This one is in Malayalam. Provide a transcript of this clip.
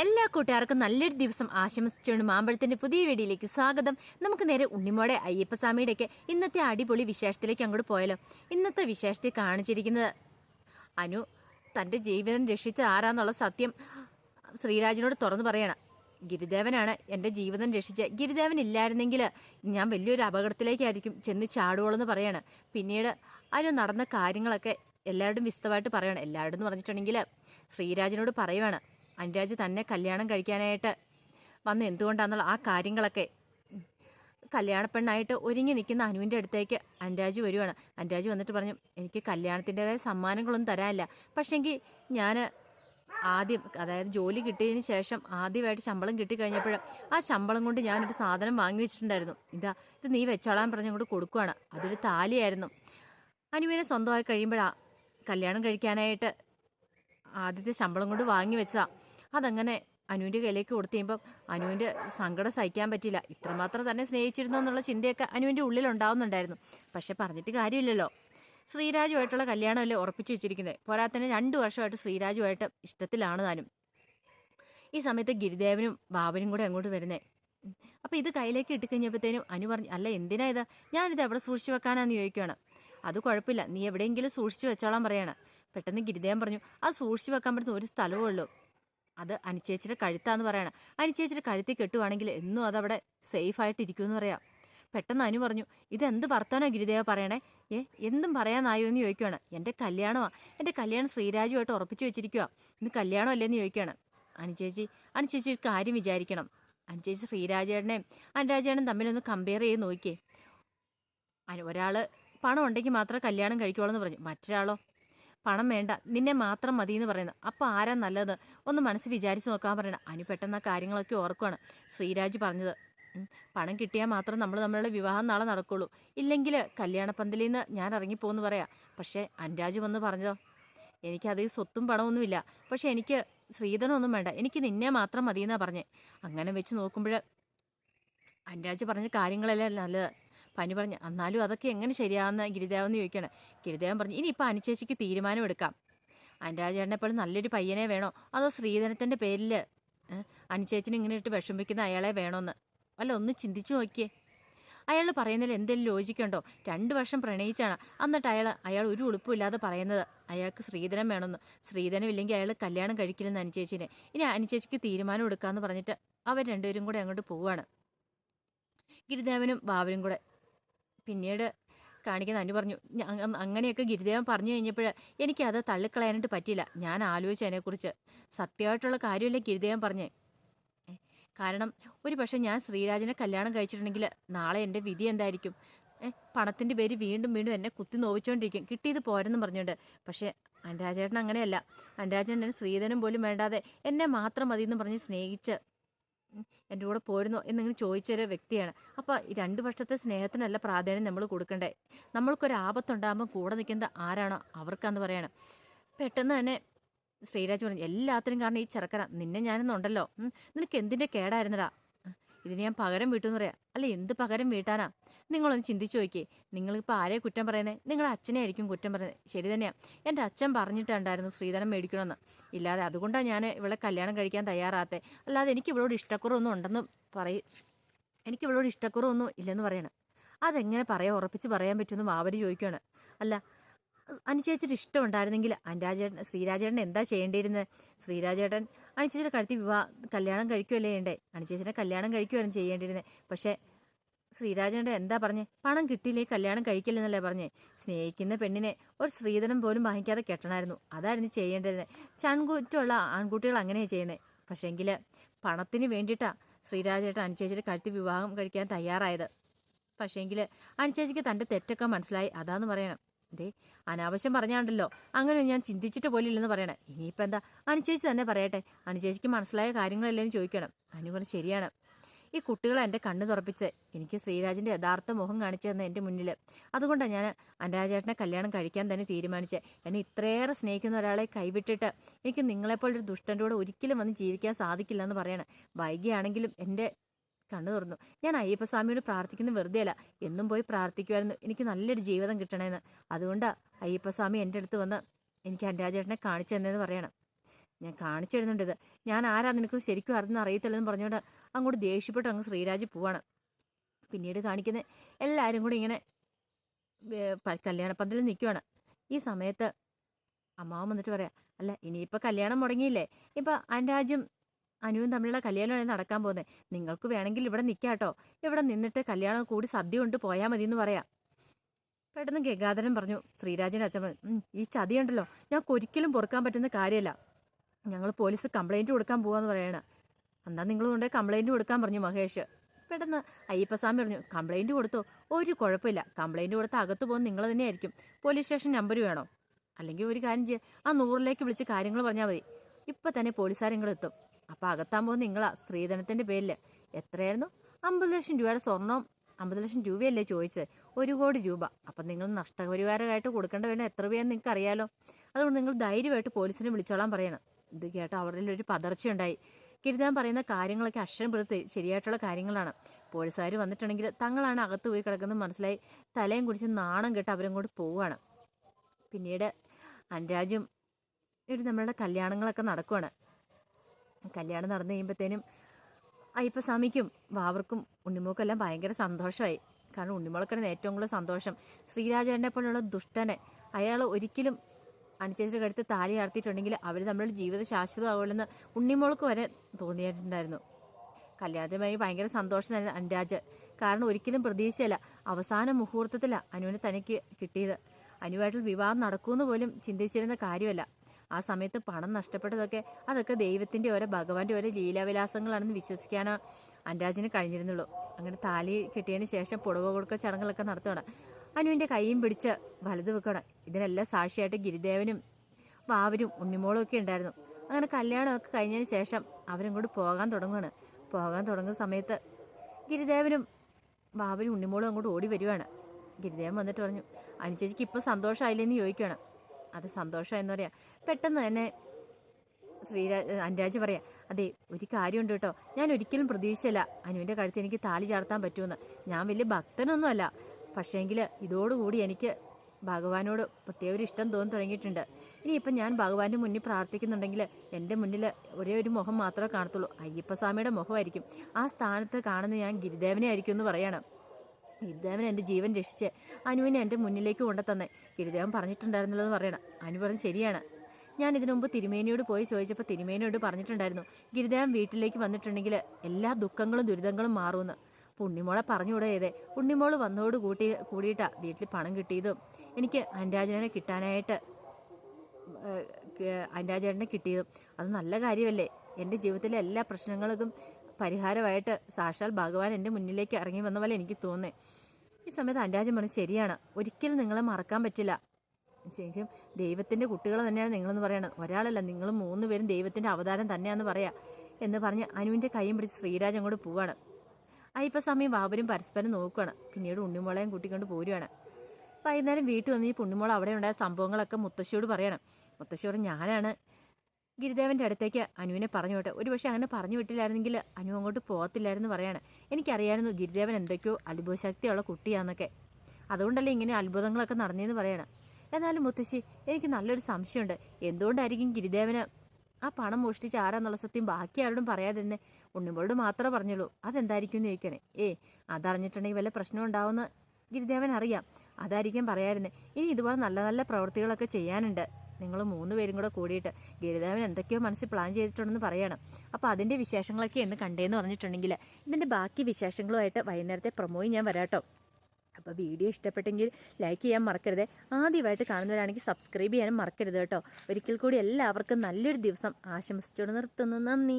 എല്ലാ കൂട്ടുകാർക്കും നല്ലൊരു ദിവസം ആശംസിച്ചുകൊണ്ട് മാമ്പഴത്തിന്റെ പുതിയ വീഡിയോയിലേക്ക് സ്വാഗതം. നമുക്ക് നേരെ ഉണ്ണിമോടെ അയ്യപ്പസ്വാമിയുടെയൊക്കെ ഇന്നത്തെ അടിപൊളി വിശേഷത്തിലേക്ക് അങ്ങോട്ട് പോയാലോ. ഇന്നത്തെ വിശേഷത്തിൽ കാണിച്ചിരിക്കുന്നത് അനു തന്റെ ജീവിതം രക്ഷിച്ച ആരാന്നുള്ള സത്യം ശ്രീരാജിനോട് തുറന്നു പറയണം. ഗിരിദേവനാണ് എന്റെ ജീവിതം രക്ഷിച്ച ഗിരിദേവൻ ഇല്ലായിരുന്നെങ്കിൽ ഞാൻ വലിയൊരു അപകടത്തിലേക്കായിരിക്കും ചെന്ന് ചാടുവോളെന്ന് പറയാണ്. പിന്നീട് അതിന് നടന്ന കാര്യങ്ങളൊക്കെ എല്ലാവരും വിശദമായിട്ട് പറയണം. എല്ലാവരും എന്ന് പറഞ്ഞിട്ടുണ്ടെങ്കിൽ ശ്രീരാജിനോട് പറയുവാണ്. അനുരാജ് തന്നെ കല്യാണം കഴിക്കാനായിട്ട് വന്ന് എന്തുകൊണ്ടാണെന്നുള്ള ആ കാര്യങ്ങളൊക്കെ. കല്യാണ പെണ്ണായിട്ട് ഒരുങ്ങി നിൽക്കുന്ന അനുവിന്റെ അടുത്തേക്ക് അനുരാജ് വരുവാണ്. അനുരാജ് വന്നിട്ട് പറഞ്ഞു എനിക്ക് കല്യാണത്തിന്റെതായ സമ്മാനങ്ങളൊന്നും തരാനില്ല. പക്ഷേങ്കിൽ ഞാൻ ആദ്യം അതായത് ജോലി കിട്ടിയതിന് ശേഷം ആദ്യമായിട്ട് ശമ്പളം കിട്ടിക്കഴിഞ്ഞപ്പോൾ ആ ശമ്പളം കൊണ്ട് ഞാനൊരു സാധനം വാങ്ങി വെച്ചിട്ടുണ്ടായിരുന്നു. ഇതാ ഇത് നീ വെച്ചോളാൻ പറഞ്ഞ് അങ്ങോട്ട് കൊടുക്കുകയാണ് അതൊരു താലിയായിരുന്നു. അനുവിനെ സ്വന്തമായി കഴിയുമ്പോഴാണ് കല്യാണം കഴിക്കാനായിട്ട് ആദ്യത്തെ ശമ്പളം കൊണ്ട് വാങ്ങി വെച്ചതാ. അതങ്ങനെ അനുവിന്റെ കയ്യിലേക്ക് കൊടുത്തു കഴിയുമ്പം അനുവിന്റെ സങ്കടം സഹിക്കാൻ പറ്റില്ല ഇത്രമാത്രം തന്നെ സ്നേഹിച്ചിരുന്നു എന്നുള്ള ചിന്തയൊക്കെ അനുവിന്റെ ഉള്ളിൽ ഉണ്ടാവുന്നുണ്ടായിരുന്നു പക്ഷെ പറഞ്ഞിട്ട് കാര്യമില്ലല്ലോ. ശ്രീരാജുമായിട്ടുള്ള കല്യാണമല്ലേ ഉറപ്പിച്ചു വെച്ചിരിക്കുന്നത്. പോരാത്തന്നെ രണ്ടു വർഷമായിട്ട് ശ്രീരാജുമായിട്ട് ഇഷ്ടത്തിലാണ് താനും. ഈ സമയത്ത് ഗിരിദേവനും ബാബനും കൂടെ അങ്ങോട്ട് വരുന്നേ. അപ്പം ഇത് കയ്യിലേക്ക് ഇട്ടുകഴിഞ്ഞപ്പോഴത്തേനും അനു പറഞ്ഞു അല്ല എന്തിനാ ഇത്? ഞാനിത് എവിടെ സൂക്ഷിച്ചു വെക്കാനാന്ന് ചോദിക്കുകയാണ് അത് കുഴപ്പമില്ല. നീ എവിടെയെങ്കിലും സൂക്ഷിച്ചു വെച്ചോളാൻ പറയാണ്. പെട്ടെന്ന് ഗിരിദേവൻ പറഞ്ഞു അത് സൂക്ഷിച്ചു വെക്കാൻ പറ്റുന്ന ഒരു സ്ഥലമേ ഉള്ളൂ. അത് അനുചേച്ചിയുടെ കഴുത്താന്ന് പറയണം. അനുചേച്ചിയുടെ കഴുത്തിൽ കെട്ടുവാണെങ്കിൽ എന്നും അതവിടെ സേഫ് ആയിട്ട് ഇരിക്കുമെന്ന് പറയാം. പെട്ടെന്ന് അനു പറഞ്ഞു ഇതെന്ത് വർത്താനോ ഗിരിദേവ പറയണേ? ഏ എന്തും പറയാനായോ എന്ന് ചോദിക്കുവാണ്. എന്റെ കല്യാണമാ. എന്റെ കല്യാണം ശ്രീരാജുമായിട്ട് ഉറപ്പിച്ചു വെച്ചിരിക്കുക ഇന്ന് കല്യാണം അല്ലേന്ന് ചോദിക്കുകയാണ് അനുചേച്ചി അനുചേച്ചി ഒരു കാര്യം വിചാരിക്കണം. അനുചേച്ചി ശ്രീരാജേട്ടനെയും അനുരാജേട്ടനും തമ്മിലൊന്ന് കമ്പയർ ചെയ്ത് നോക്കിയേ. ഒരാൾ പണം ഉണ്ടെങ്കിൽ മാത്രമേ കല്യാണം കഴിക്കുള്ളൂ എന്ന് പറഞ്ഞു. മറ്റൊരാളോ? പണം വേണ്ട നിന്നെ മാത്രം മതി എന്ന് പറയുന്നത്. അപ്പോൾ ആരാ നല്ലത്? ഒന്ന് മനസ്സ് വിചാരിച്ച് നോക്കാൻ പറയണം. അനു പെട്ടെന്ന് ആ കാര്യങ്ങളൊക്കെ ഓർക്കുവാണ്. ശ്രീരാജ് പറഞ്ഞത് പണം കിട്ടിയാൽ മാത്രം നമ്മൾ നമ്മളുടെ വിവാഹം നാളെ നടക്കുള്ളൂ. ഇല്ലെങ്കിൽ കല്യാണപ്പന്തലിൽ നിന്ന് ഞാൻ ഇറങ്ങിപ്പോന്ന് പറയാം. പക്ഷേ അനുരാജ് വന്ന് പറഞ്ഞതോ എനിക്കത് സ്വത്തും പണമൊന്നുമില്ല. പക്ഷേ എനിക്ക് ശ്രീധനമൊന്നും വേണ്ട. എനിക്ക് നിന്നെ മാത്രം മതി എന്നാ പറഞ്ഞേ. അങ്ങനെ വെച്ച് നോക്കുമ്പോൾ അനുരാജ് പറഞ്ഞ കാര്യങ്ങളെല്ലാം നല്ലത്? പനി പറഞ്ഞു എന്നാലും അതൊക്കെ എങ്ങനെ ശരിയാവുന്ന ഗിരിദേവൻ ചോദിക്കണം. ഗിരിദേവൻ പറഞ്ഞു ഇനി ഇനിയിപ്പോൾ അനുചേച്ചിക്ക് തീരുമാനം എടുക്കാം. അനുരാജേട്ടനെപ്പോലും പോലെ നല്ലൊരു പയ്യനെ വേണോ? അതോ ശ്രീധനത്തിന്റെ പേരിൽ അനുചേച്ചിനെ ഇങ്ങനെ ഇട്ട് വിഷമിക്കുന്ന അയാളെ വേണോന്ന്? അല്ല ഒന്ന് ചിന്തിച്ചു നോക്കിയേ. അയാൾ പറയുന്നതിൽ എന്തെങ്കിലും ലോജിക്കുണ്ടോ രണ്ട് വർഷം പ്രണയിച്ചാണ്. എന്നിട്ട് അയാൾ അയാൾ ഒരു ഉളുപ്പില്ലാതെ പറയുന്നത് അയാൾക്ക് സ്ത്രീധനം വേണമെന്ന് സ്ത്രീധനം ഇല്ലെങ്കിൽ അയാൾ കല്യാണം കഴിക്കില്ലെന്ന് അനുചേച്ചിനെ ഇനി അനുചേച്ചിക്ക് തീരുമാനം എടുക്കാമെന്ന് പറഞ്ഞിട്ട് അവർ രണ്ടുപേരും കൂടെ അങ്ങോട്ട് പോവുകയാണ് ഗിരിദേവനും ബാബനും കൂടെ പിന്നീട് കാണിക്കുന്ന അനു പറഞ്ഞു അങ്ങനെയൊക്കെ ഗിരിദേവൻ പറഞ്ഞു കഴിഞ്ഞപ്പോൾ എനിക്കത് തള്ളിക്കളയാനായിട്ട് പറ്റിയില്ല. ഞാൻ ആലോചിച്ചു അതിനെക്കുറിച്ച്. സത്യമായിട്ടുള്ള കാര്യമല്ലേ ഗിരിദേവൻ പറഞ്ഞേ. കാരണം ഒരു പക്ഷേ ഞാൻ ശ്രീരാജിനെ കല്യാണം കഴിച്ചിട്ടുണ്ടെങ്കിൽ നാളെ എന്റെ വിധി എന്തായിരിക്കും? പണത്തിന്റെ പേര് വീണ്ടും വീണ്ടും എന്നെ കുത്തി നോവിച്ചുകൊണ്ടിരിക്കും കിട്ടിയത് പോരെന്ന് പറഞ്ഞുകൊണ്ട്. പക്ഷേ അനുരാജേട്ടൻ അങ്ങനെയല്ല. അനുരാജേട്ടൻ ശ്രീധനം പോലും വേണ്ടാതെ എന്നെ മാത്രം മതി എന്ന് പറഞ്ഞ് സ്നേഹിച്ച് എന്റെ കൂടെ പോരുന്നോ എന്നിങ്ങനെ ചോദിച്ചൊരു വ്യക്തിയാണ്. അപ്പോൾ രണ്ട് വർഷത്തെ സ്നേഹത്തിനല്ല പ്രാധാന്യം നമ്മൾ കൊടുക്കണ്ടേ? നമ്മൾക്കൊരു ആപത്തുണ്ടാകുമ്പോൾ കൂടെ നിൽക്കുന്നത് ആരാണോ അവർക്കാന്ന് പറയണം. പെട്ടെന്ന് തന്നെ ശ്രീരാജ് പറഞ്ഞു എല്ലാത്തിനും കാരണം ഈ ചെറുക്കന. നിന്നെ ഞാനെന്നുണ്ടല്ലോ. നിനക്ക് എന്തിന്റെ കേടായിരുന്നടാ? ഇതിന് ഞാൻ പകരം വീട്ടെന്ന് പറയാം. അല്ല എന്ത് പകരം വീട്ടാനാ? നിങ്ങളൊന്ന് ചിന്തിച്ചു നോക്കിയേ. നിങ്ങളിപ്പോൾ ആരെ കുറ്റം പറയുന്നത് നിങ്ങളുടെ അച്ഛനെ ആയിരിക്കും കുറ്റം പറയുന്നത് ശരി തന്നെയാണ് എന്റെ അച്ഛൻ പറഞ്ഞിട്ടുണ്ടായിരുന്നു ശ്രീധനം മേടിക്കണമെന്ന് ഇല്ലാതെ അതുകൊണ്ടാണ് ഞാൻ ഇവളെ കല്യാണം കഴിക്കാൻ തയ്യാറാത്തെ. അല്ലാതെ എനിക്ക് ഇവളോട് ഇഷ്ടക്കുറവൊന്നും ഉണ്ടെന്ന് പറയും എനിക്ക് ഇവളോട് ഇഷ്ടക്കുറവൊന്നും ഇല്ലെന്ന് പറയണം. അതെങ്ങനെ പറയാൻ ഉറപ്പിച്ച് പറയാൻ പറ്റുമെന്ന് മാവരി ചോദിക്കുകയാണ് അല്ല അനുചേച്ചിട്ട് ഇഷ്ടമുണ്ടായിരുന്നെങ്കിൽ അനുരാജേട്ടൻ ശ്രീരാജേട്ടൻ എന്താ ചെയ്യേണ്ടിയിരുന്നത് ശ്രീരാജേട്ടൻ അനുചേച്ചിയുടെ കഴുത്തി വിവാഹ കല്യാണം കഴിക്കുകയല്ലേ ചെയ്യണ്ടേ? അനുചേച്ചിനെ കല്യാണം കഴിക്കുകയാണ് ചെയ്യേണ്ടിയിരുന്നത് പക്ഷേ ശ്രീരാജന്റെ എന്താ പറഞ്ഞേ? പണം കിട്ടിയില്ലേ കല്യാണം കഴിക്കില്ലെന്നല്ലേ പറഞ്ഞേ? സ്നേഹിക്കുന്ന പെണ്ണിനെ ഒരു സ്ത്രീധനം പോലും വാങ്ങിക്കാതെ കെട്ടണമായിരുന്നു. അതായിരുന്നു ചെയ്യേണ്ടിരുന്നത് ചൺകുറ്റുള്ള ആൺകുട്ടികൾ അങ്ങനെയാണ് ചെയ്യുന്നത് പക്ഷേങ്കിൽ പണത്തിന് വേണ്ടിയിട്ടാ ശ്രീരാജേട്ടൻ അനുചേച്ചിയുടെ കഴുത്തി വിവാഹം കഴിക്കാൻ തയ്യാറായത്. പക്ഷേങ്കിൽ അനുചേച്ചിക്ക് തന്റെ തെറ്റൊക്കെ മനസ്സിലായി. അതാന്ന് പറയണം. ദേ അനാവശ്യം പറഞ്ഞാണ്ടല്ലോ. അങ്ങനെ ഞാൻ ചിന്തിച്ചിട്ട് പോലില്ലെന്ന് പറയണേ. ഇനിയിപ്പോൾ എന്താ? അനുചേച്ചി തന്നെ പറയട്ടെ. അനുചേച്ചിക്ക് മനസ്സിലായ കാര്യങ്ങളല്ലേ ചോദിക്കണം. അനു പറഞ്ഞു ശരിയാണ്. ഈ കുട്ടികളെ എന്റെ കണ്ണ് തുറപ്പിച്ച് എനിക്ക് ശ്രീരാജിന്റെ യഥാർത്ഥ മുഖം കാണിച്ചു തന്ന എന്റെ മുന്നിൽ അതുകൊണ്ടാണ് ഞാൻ അനുരാജേട്ടനെ കല്യാണം കഴിക്കാൻ തന്നെ തീരുമാനിച്ചത് എന്നെ ഇത്രയേറെ സ്നേഹിക്കുന്ന ഒരാളെ കൈവിട്ടിട്ട് എനിക്ക് നിങ്ങളെപ്പോലൊരു ദുഷ്ടന്റെ കൂടെ ഒരിക്കലും വന്ന് ജീവിക്കാൻ സാധിക്കില്ല എന്ന് പറയണം. വൈകിയാണെങ്കിലും എന്റെ കണ്ണു തുറന്നു. ഞാൻ അയ്യപ്പസ്വാമിയോട് പ്രാർത്ഥിക്കുന്ന വെറുതെ അല്ല എന്നും പോയി പ്രാർത്ഥിക്കുമായിരുന്നു എനിക്ക് നല്ലൊരു ജീവിതം കിട്ടണമെന്ന് അതുകൊണ്ടാണ് അയ്യപ്പസ്വാമി എന്റെ അടുത്ത് വന്ന് എനിക്ക് അൻരാജേട്ടനെ കാണിച്ചു തന്നതെന്ന് പറയണം. ഞാൻ കാണിച്ചു തരുന്നുണ്ട് ഞാൻ ആരാ നിനക്ക് ശരിക്കും അറിഞ്ഞെന്ന് അറിയത്തില്ലെന്ന് പറഞ്ഞുകൊണ്ട് അങ്ങോട്ട് ദേഷ്യപ്പെട്ട് അങ്ങ് ശ്രീരാജ് പോവാണ്. പിന്നീട് കാണിക്കുന്നത് എല്ലാവരും കൂടി ഇങ്ങനെ കല്യാണപ്പന്തലിൽ നിൽക്കുവാണ് ഈ സമയത്ത് അമ്മാവൻ വന്നിട്ട് പറയാം അല്ല ഇനിയിപ്പോൾ കല്യാണം മുടങ്ങിയില്ലേ? ഇപ്പം അനുരാജും അനുവും തമ്മിലുള്ള കല്യാണമാണ് നടക്കാൻ പോകുന്നത്. നിങ്ങൾക്ക് വേണമെങ്കിൽ ഇവിടെ നിൽക്കാട്ടോ കേട്ടോ. ഇവിടെ നിന്നിട്ട് കല്യാണം കൂടി സദ്യ കൊണ്ട് പോയാൽ മതി എന്ന് പറയാം. പെട്ടെന്ന് ഗംഗാധരൻ പറഞ്ഞു ശ്രീരാജന്റെ അച്ഛൻ ഈ ചതി ഉണ്ടല്ലോ. ഞങ്ങൾക്ക് ഒരിക്കലും പൊറുക്കാൻ പറ്റുന്ന കാര്യമല്ല. ഞങ്ങൾ പോലീസ് കംപ്ലൈന്റ് കൊടുക്കാൻ പോവാന്ന് പറയണ. എന്നാ നിങ്ങൾ കൊണ്ട് കംപ്ലൈന്റ് കൊടുക്കാൻ പറഞ്ഞു മഹേഷ്. പെട്ടെന്ന് അയ്യപ്പസ്വാമി പറഞ്ഞു കംപ്ലൈന്റ് കൊടുത്തോ? ഒരു കുഴപ്പമില്ല. കംപ്ലൈന്റ് കൊടുത്ത് അകത്ത് പോകുന്ന നിങ്ങൾ തന്നെയായിരിക്കും. പോലീസ് സ്റ്റേഷൻ നമ്പർ വേണോ? അല്ലെങ്കിൽ ഒരു കാര്യം ചെയ്യുക ആ നൂറിലേക്ക് വിളിച്ച് കാര്യങ്ങൾ പറഞ്ഞാൽ മതി. ഇപ്പം തന്നെ പോലീസുകാരെങ്കിലും എത്തും. അപ്പം അകത്താൻ പോകുന്ന നിങ്ങളാ സ്ത്രീധനത്തിന്റെ പേരിൽ എത്രയായിരുന്നു? അമ്പത് ലക്ഷം രൂപയുടെ സ്വർണം. അമ്പത് ലക്ഷം രൂപയല്ലേ ചോദിച്ചത്? ഒരു കോടി രൂപ. അപ്പം നിങ്ങൾ നഷ്ടപരിഹാരമായിട്ട് കൊടുക്കേണ്ട വേണ്ട എത്ര രൂപയെന്ന് നിങ്ങൾക്ക് അറിയാലോ അതുകൊണ്ട് നിങ്ങൾ ധൈര്യമായിട്ട് പോലീസിനെ വിളിച്ചോളാൻ പറയണം. ഇത് കേട്ട അവരിൽ ഒരു പതർച്ചയുണ്ടായി. കിരുതാൻ പറയുന്ന കാര്യങ്ങളൊക്കെ അക്ഷരം പെടുത്ത് ശരിയായിട്ടുള്ള കാര്യങ്ങളാണ്. പോലീസുകാർ വന്നിട്ടുണ്ടെങ്കിൽ തങ്ങളാണ് അകത്ത് പോയി കിടക്കുന്നത് മനസ്സിലായി. തലയും കുടിച്ച് നാണം കെട്ട് അവരും കൂടി പോവുകയാണ്. പിന്നീട് അൻരാജും ഒരു നമ്മളുടെ കല്യാണങ്ങളൊക്കെ നടക്കുവാണ്. കല്യാണം നടന്നു കഴിയുമ്പോഴത്തേനും അയ്യപ്പസ്വാമിക്കും വാവർക്കും ഉണ്ണിമോക്കും ഭയങ്കര സന്തോഷമായി. കാരണം ഉണ്ണിമോൾക്കാണ് ഏറ്റവും കൂടുതൽ സന്തോഷം. ശ്രീരാജേട്ടനെ പോലുള്ള ദുഷ്ടനെ അയാൾ ഒരിക്കലും അനുശേഷിച്ച കടുത്ത് താലി ആർത്തിയിട്ടുണ്ടെങ്കിൽ അവർ തമ്മിലുള്ള ജീവിത ശാശ്വതമാവുമെന്ന് ഉണ്ണിമോൾക്ക് വരെ തോന്നിയിട്ടുണ്ടായിരുന്നു. കല്യാണത്തിനുമായി ഭയങ്കര സന്തോഷമായിരുന്നു അനുരാജ്. കാരണം ഒരിക്കലും പ്രതീക്ഷയല്ല. അവസാന മുഹൂർത്തത്തിലാണ് അനുവിന് തനിക്ക് കിട്ടിയത്. അനുവായിട്ടുള്ള വിവാഹം നടക്കുമെന്ന് പോലും ചിന്തിച്ചിരുന്ന കാര്യമല്ല. ആ സമയത്ത് പണം നഷ്ടപ്പെട്ടതൊക്കെ അതൊക്കെ ദൈവത്തിന്റെ ഓരോ ഭഗവാന്റെ ഓരോ ലീലാവിലാസങ്ങളാണെന്ന് വിശ്വസിക്കാനോ അനുരാജിന് കഴിഞ്ഞിരുന്നുള്ളൂ. അങ്ങനെ താലി കിട്ടിയതിന് ശേഷം പുടവ കൊടുക്ക ചടങ്ങുകളൊക്കെ നടത്തുകയാണ് അനുവിന്റെ കൈയും പിടിച്ച് വലത് വെക്കണം ഇതിനെല്ലാം സാക്ഷിയായിട്ട് ഗിരിദേവനും വാവരും ഉണ്ണിമോളും ഒക്കെ ഉണ്ടായിരുന്നു. അങ്ങനെ കല്യാണമൊക്കെ കഴിഞ്ഞതിന് ശേഷം അവരിങ്ങോട്ട് പോകാൻ തുടങ്ങുകയാണ് പോകാൻ തുടങ്ങുന്ന സമയത്ത് ഗിരിദേവനും വാവരും ഉണ്ണിമോളും അങ്ങോട്ട് ഓടി വരുവാണ്. ഗിരിദേവൻ വന്നിട്ട് പറഞ്ഞു അനുചേച്ചിക്ക് ഇപ്പോൾ സന്തോഷമായില്ലെന്ന് ചോദിക്കുകയാണ് അത് സന്തോഷം എന്ന് പറയാം. പെട്ടെന്ന് തന്നെ ശ്രീരാജ് അനുരാജ് പറയാം അതെ ഒരു കാര്യമുണ്ട് കേട്ടോ. ഞാൻ ഒരിക്കലും പ്രതീക്ഷയില്ല അനുവിന്റെ കഴുത്ത് എനിക്ക് താലി ചാർത്താൻ പറ്റുമെന്ന്. ഞാൻ വലിയ ഭക്തനൊന്നുമല്ല. പക്ഷേങ്കിൽ ഇതോടുകൂടി എനിക്ക് ഭഗവാനോട് പ്രത്യേക ഒരു ഇഷ്ടം തോന്നി തുടങ്ങിയിട്ടുണ്ട്. ഇനിയിപ്പം ഞാൻ ഭഗവാന്റെ മുന്നിൽ പ്രാർത്ഥിക്കുന്നുണ്ടെങ്കിൽ എന്റെ മുന്നിൽ ഒരേ ഒരു മുഖം മാത്രമേ കാണത്തുള്ളൂ. അയ്യപ്പസ്വാമിയുടെ മുഖമായിരിക്കും. ആ സ്ഥാനത്ത് കാണുന്ന ഞാൻ ഗിരിദേവനെ ആയിരിക്കും എന്ന് പറയണം. ഗിരിദേവൻ എന്റെ ജീവൻ രക്ഷിച്ച് അനുവിനെ എന്റെ മുന്നിലേക്ക് കൊണ്ടുതന്നെ. ഗിരിദേവൻ പറഞ്ഞിട്ടുണ്ടായിരുന്നല്ലോ എന്ന് പറയണം. അനു പറഞ്ഞു ശരിയാണ്. ഞാൻ ഇതിനു മുമ്പ് തിരുമേനിയോട് പോയി ചോദിച്ചപ്പോൾ തിരുമേനിയോട് പറഞ്ഞിട്ടുണ്ടായിരുന്നു ഗിരിദേവൻ വീട്ടിലേക്ക് വന്നിട്ടുണ്ടെങ്കിൽ എല്ലാ ദുഃഖങ്ങളും ദുരിതങ്ങളും മാറുമെന്ന്. ഉണ്ണിമോളെ പറഞ്ഞുകൂടെ ചെയ്തേ. വന്നോട് വന്നതോട് കൂട്ടി കൂടിയിട്ടാ വീട്ടിൽ പണം കിട്ടിയതും. എനിക്ക് അനുരാജനെ കിട്ടാനായിട്ട് അനുരാജനെ കിട്ടിയതും. അത് നല്ല കാര്യമല്ലേ? എന്റെ ജീവിതത്തിലെ എല്ലാ പ്രശ്നങ്ങൾക്കും പരിഹാരമായിട്ട് സാക്ഷാൽ ഭഗവാൻ എന്റെ മുന്നിലേക്ക് ഇറങ്ങി വന്ന പോലെ എനിക്ക് തോന്നുന്നേ. ഈ സമയത്ത് അനുരാജൻ പറഞ്ഞു ശരിയാണ്. ഒരിക്കലും നിങ്ങളെ മറക്കാൻ പറ്റില്ല. ശരിക്കും ദൈവത്തിന്റെ കുട്ടികൾ തന്നെയാണ് നിങ്ങളെന്ന് പറയണത്. ഒരാളല്ല നിങ്ങൾ മൂന്ന് പേരും ദൈവത്തിന്റെ അവതാരം തന്നെയാണെന്ന് പറയാം എന്ന് പറഞ്ഞ് അനുവിന്റെ കൈയും പിടിച്ച് ശ്രീരാജ് അങ്ങോട്ട് പോവാണ്. സമയം ബാബരും പരസ്പരം നോക്കുകയാണ് പിന്നീട് ഉണ്ണിമോളെയും കൂട്ടിക്കൊണ്ട് പോരുവാണ്. വൈകുന്നേരം വീട്ടിൽ വന്ന് ഈ പുണ്ണിമോൾ അവിടെ ഉണ്ടായ സംഭവങ്ങളൊക്കെ മുത്തശ്ശിയോട് പറയണം. മുത്തശ്ശി പറഞ്ഞു ഞാനാണ് ഗിരിദേവന്റെ അടുത്തേക്ക് അനുവിനെ പറഞ്ഞു വിട്ടെ. ഒരു പക്ഷേ അങ്ങനെ പറഞ്ഞു വിട്ടില്ലായിരുന്നെങ്കിൽ അനു അങ്ങോട്ട് പോകത്തില്ലായിരുന്നു പറയാണ്. എനിക്കറിയായിരുന്നു ഗിരിദേവൻ എന്തൊക്കെയോ അത്ഭുതശക്തിയുള്ള കുട്ടിയാന്നൊക്കെ. അതുകൊണ്ടല്ലേ ഇങ്ങനെ അത്ഭുതങ്ങളൊക്കെ നടന്നതെന്ന് പറയണം. എന്നാലും മുത്തശ്ശി എനിക്ക് നല്ലൊരു സംശയമുണ്ട്. എന്തുകൊണ്ടായിരിക്കും ഗിരിദേവന് ആ പണം മോഷ്ടിച്ച് ആരാന്നുള്ള സത്യം ബാക്കി ആരോടും പറയാതിരുന്നേ? ഉണ്ണിമോളോട് മാത്രമേ പറഞ്ഞുള്ളൂ. അതെന്തായിരിക്കും എന്ന് ചോദിക്കണേ. ഏ അതറിഞ്ഞിട്ടുണ്ടെങ്കിൽ വല്ല പ്രശ്നം ഉണ്ടാവുമെന്ന് ഗിരിദേവൻ അറിയാം അതായിരിക്കും പറയായിരുന്നേ ഇനി ഇതുപോലെ നല്ല നല്ല പ്രവൃത്തികളൊക്കെ ചെയ്യാനുണ്ട്. നിങ്ങൾ മൂന്ന് പേരും കൂടെ കൂടിയിട്ട് ഗിരിദേവൻ എന്തൊക്കെയോ മനസ്സിൽ പ്ലാൻ ചെയ്തിട്ടുണ്ടെന്ന് പറയണം. അപ്പോൾ അതിന്റെ വിശേഷങ്ങളൊക്കെ എന്ന് കണ്ടേന്ന് പറഞ്ഞിട്ടുണ്ടെങ്കിൽ ഇതിന്റെ ബാക്കി വിശേഷങ്ങളുമായിട്ട് വൈകുന്നേരത്തെ പ്രൊമോയും ഞാൻ വരാട്ടോ അപ്പോൾ വീഡിയോ ഇഷ്ടപ്പെട്ടെങ്കിൽ ലൈക്ക് ചെയ്യാൻ മറക്കരുത്. ആദ്യമായിട്ട് കാണുന്നവരാണെങ്കിൽ സബ്സ്ക്രൈബ് ചെയ്യാനും മറക്കരുത് കേട്ടോ. ഒരിക്കൽ കൂടി എല്ലാവർക്കും നല്ലൊരു ദിവസം ആശംസിച്ചുകൊണ്ട് നിർത്തുന്നു. നന്ദി.